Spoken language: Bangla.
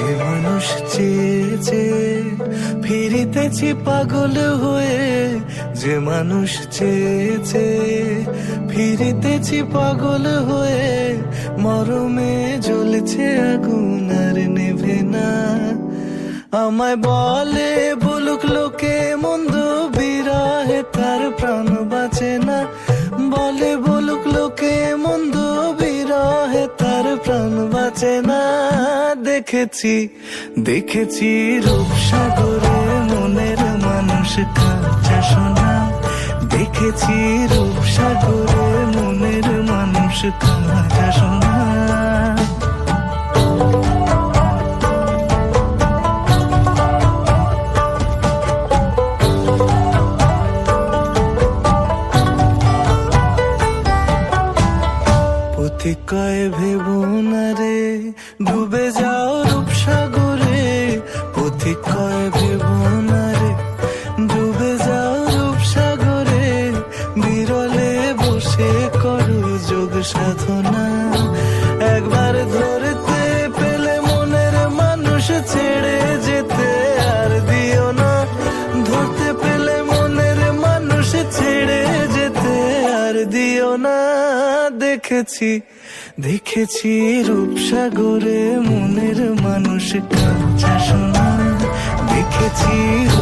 যে মানুষ চেয়েছে, ফিরিতেছি পাগল হয়ে, যে মানুষ চেয়েছে, ফিরিতেছি পাগল হয়ে, মরমে জ্বলছে আগুন আর নেভে না। আমায় বলে, বলুক লোকে মন্দ বিরাহে, তার প্রাণ বাঁচে না। বলে, বলুক লোকে মন্দ বিরাহে, তার প্রাণ বাঁচে না। দেখেছি দেখেছি রূপসাগরে মনের মানুষ কাঁচা শোনা দেখেছি রূপসাগরে মনের মানুষ কাঁচা শোনা পথিক কয় ভেব রে, ডুবে রূপসাগরে বিরলে বসে সাধনা। ধরতে পেলে ছেড়ে যেতে আর দিও না। ধরতে পেলে ছেড়ে যেতে আর দিও না। দেখেছি দেখেছি রূপসাগরে মনের মানুষ কাঁচা শোনা। দেখেছি